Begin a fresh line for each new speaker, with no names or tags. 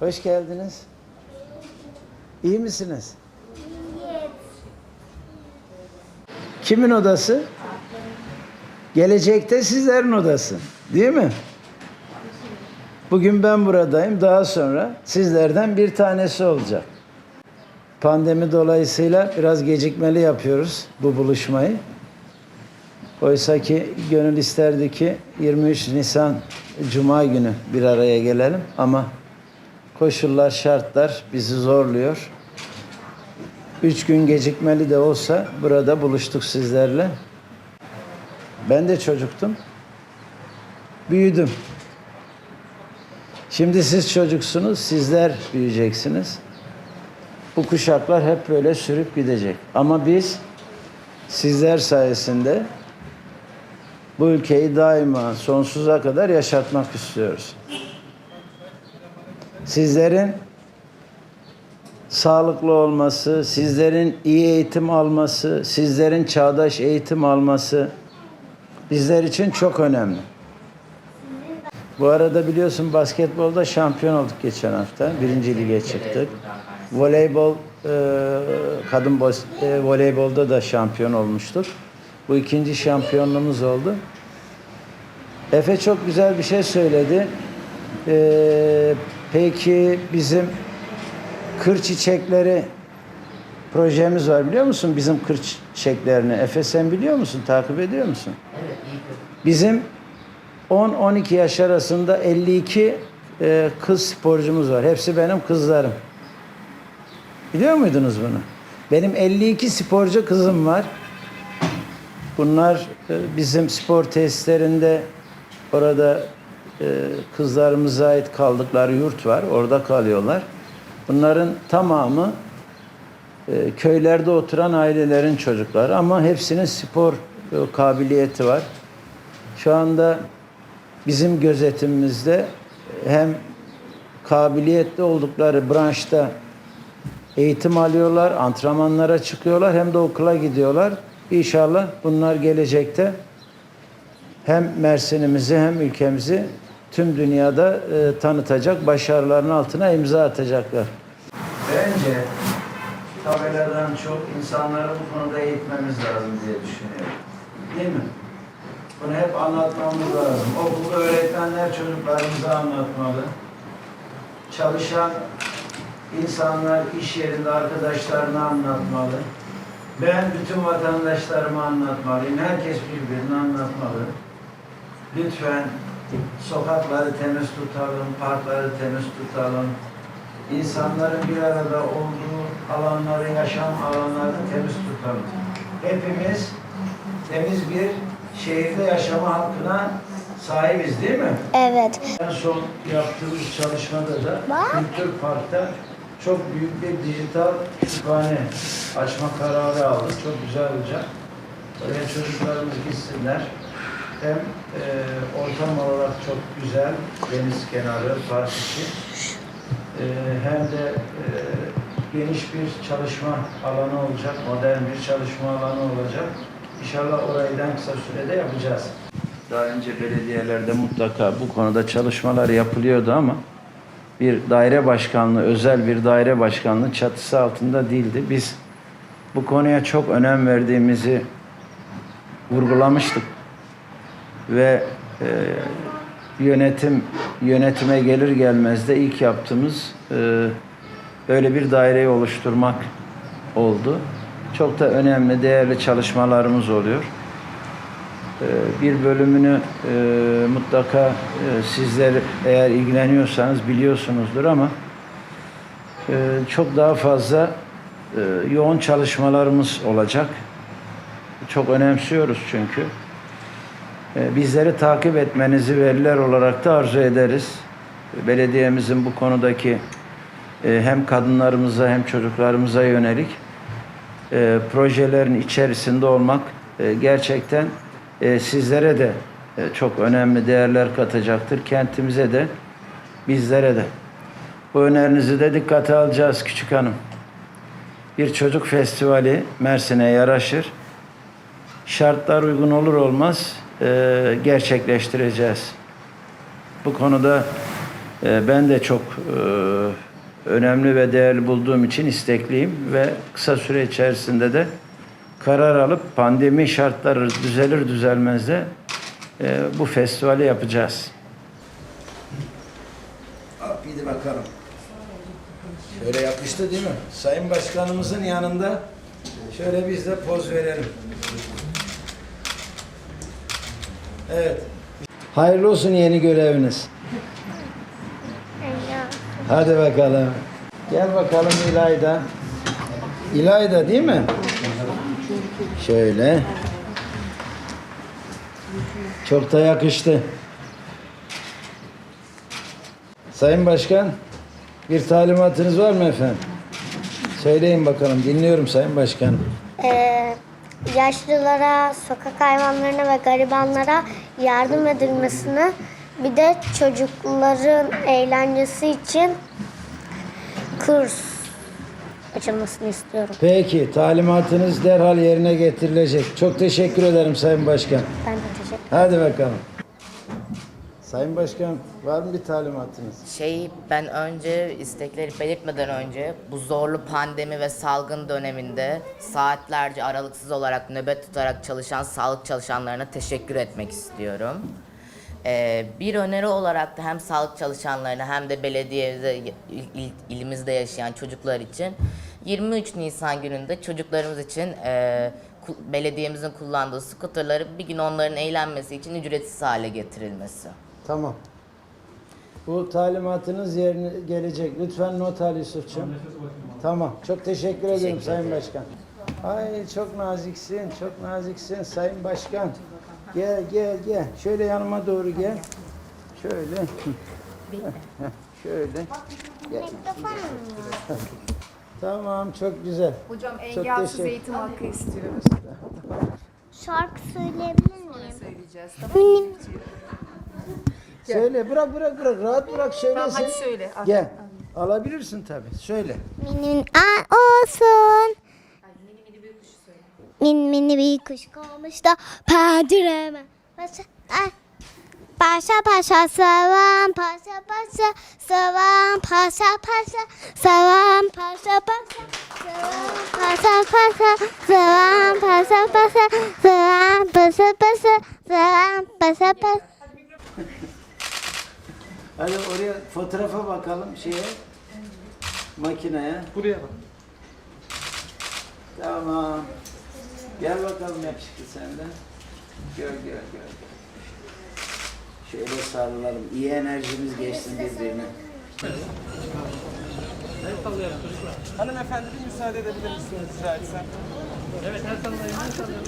Hoş geldiniz. İyi misiniz? Kimin odası? Gelecekte sizlerin odası. Değil mi? Bugün ben buradayım. Daha sonra sizlerden bir tanesi olacak. Pandemi dolayısıyla biraz gecikmeli yapıyoruz bu buluşmayı. Oysa ki gönül isterdi ki 23 Nisan Cuma günü bir araya gelelim ama koşullar, şartlar bizi zorluyor. Üç gün gecikmeli de olsa burada buluştuk sizlerle. Ben de çocuktum. Büyüdüm. Şimdi siz çocuksunuz, sizler büyüyeceksiniz. Bu kuşaklar hep böyle sürüp gidecek. Ama biz sizler sayesinde bu ülkeyi daima sonsuza kadar yaşatmak istiyoruz. Sizlerin sağlıklı olması, sizlerin iyi eğitim alması, sizlerin çağdaş eğitim alması bizler için çok önemli. Bu arada biliyorsun basketbolda şampiyon olduk geçen hafta. Birinci lige çıktık. Voleybol, e, kadın e, voleybolda da şampiyon olmuştuk. Bu ikinci şampiyonluğumuz oldu. Efe çok güzel bir şey söyledi. Peki bizim kır çiçekleri projemiz var biliyor musun? Bizim kır çiçeklerini. Efe biliyor musun? Takip ediyor musun? Bizim 10-12 yaş arasında 52 e, kız sporcumuz var. Hepsi benim kızlarım. Biliyor muydunuz bunu? Benim 52 sporcu kızım var. Bunlar e, bizim spor tesislerinde orada kızlarımıza ait kaldıkları yurt var. Orada kalıyorlar. Bunların tamamı e, köylerde oturan ailelerin çocukları ama hepsinin spor e, kabiliyeti var. Şu anda bizim gözetimimizde hem kabiliyetli oldukları branşta eğitim alıyorlar, antrenmanlara çıkıyorlar hem de okula gidiyorlar. İnşallah bunlar gelecekte hem Mersin'imizi hem ülkemizi tüm dünyada e, tanıtacak, başarıların altına imza atacaklar. Bence tabeladan çok insanları bu konuda eğitmemiz lazım diye düşünüyorum. Değil mi? Bunu hep anlatmamız lazım. Okul öğretmenler çocuklarımıza anlatmalı. Çalışan insanlar iş yerinde arkadaşlarına anlatmalı. Ben bütün vatandaşlarıma anlatmalıyım. Herkes birbirini anlatmalı. Lütfen sokakları temiz tutalım, parkları temiz tutalım. İnsanların bir arada olduğu alanları, yaşam alanlarını temiz tutalım. Hepimiz temiz bir şehirde yaşama hakkına sahibiz değil mi?
Evet.
En son yaptığımız çalışmada da Kültür Park'ta çok büyük bir dijital kütüphane açma kararı aldık. Çok güzel olacak. Oraya çocuklarımız gitsinler. Hem e, ortam olarak çok güzel, deniz kenarı, park içi. E, hem de e, geniş bir çalışma alanı olacak, modern bir çalışma alanı olacak. İnşallah orayı en kısa sürede yapacağız. Daha önce belediyelerde mutlaka bu konuda çalışmalar yapılıyordu ama bir daire başkanlığı, özel bir daire başkanlığı çatısı altında değildi. Biz bu konuya çok önem verdiğimizi vurgulamıştık. Ve e, yönetim yönetime gelir gelmez de ilk yaptığımız e, böyle bir daireyi oluşturmak oldu. Çok da önemli, değerli çalışmalarımız oluyor. Ee, bir bölümünü e, mutlaka e, sizler eğer ilgileniyorsanız biliyorsunuzdur ama e, çok daha fazla e, yoğun çalışmalarımız olacak. Çok önemsiyoruz çünkü. E, bizleri takip etmenizi veliler olarak da arzu ederiz. Belediyemizin bu konudaki e, hem kadınlarımıza hem çocuklarımıza yönelik e, projelerin içerisinde olmak e, gerçekten sizlere de çok önemli değerler katacaktır. Kentimize de, bizlere de. Bu önerinizi de dikkate alacağız küçük hanım. Bir çocuk festivali Mersin'e yaraşır. Şartlar uygun olur olmaz e, gerçekleştireceğiz. Bu konuda e, ben de çok e, önemli ve değerli bulduğum için istekliyim ve kısa süre içerisinde de karar alıp pandemi şartları düzelir düzelmez de e, bu festivali yapacağız. Gidi bakalım. Şöyle yapıştı değil mi? Sayın Başkanımızın yanında şöyle biz de poz verelim. Evet. Hayırlı olsun yeni göreviniz. Hadi bakalım. Gel bakalım İlayda. İlayda değil mi? Şöyle. Çok da yakıştı. Sayın Başkan, bir talimatınız var mı efendim? Söyleyin bakalım, dinliyorum Sayın Başkanım.
Ee, yaşlılara, sokak hayvanlarına ve garibanlara yardım edilmesini bir de çocukların eğlencesi için kurs açılmasını istiyorum.
Peki, talimatınız derhal yerine getirilecek. Çok teşekkür ederim Sayın Başkan.
Ben de teşekkür
Hadi bakalım. Sayın Başkan, var mı bir talimatınız?
Şey ben önce istekleri belirtmeden önce bu zorlu pandemi ve salgın döneminde saatlerce aralıksız olarak nöbet tutarak çalışan sağlık çalışanlarına teşekkür etmek istiyorum. Ee, bir öneri olarak da hem sağlık çalışanlarına hem de belediyede il- il- ilimizde yaşayan çocuklar için 23 Nisan gününde çocuklarımız için e, belediyemizin kullandığı skuterları bir gün onların eğlenmesi için ücretsiz hale getirilmesi.
Tamam. Bu talimatınız yerine gelecek. Lütfen not al Yusuf'cum. Tamam. Çok teşekkür ederim Sayın Başkan. Ay çok naziksin, çok naziksin Sayın Başkan. Gel gel gel. Şöyle yanıma doğru gel. Şöyle. Şöyle. Gel. Tamam çok güzel.
Hocam
teşekkür-
eğitim hakkı istiyoruz.
Şarkı söyleyebilir miyim?
Söyleyeceğiz tamam mı?
Söyle bırak bırak bırak rahat bırak söylesin.
Tamam hadi söyle. Al.
Gel. Alabilirsin tabii. Söyle.
Minin an olsun. Min mini bir kuş kalmış da pencereme. Paşa, ay. Paşa paşa savam paşa paşa savam paşa paşa savam paşa paşa savam paşa paşa savam paşa paşa savam paşa paşa savam paşa paşa
Hadi oraya fotoğrafa bakalım şeye. Makineye.
Buraya bak.
Tamam. Gel bakalım yakışıklı sen de. Gör gör gör. Şöyle sarılalım. İyi enerjimiz geçsin birbirine.
Hanımefendi bir müsaade edebilir misiniz rica etsem? Evet, her sallayın, her sallayın.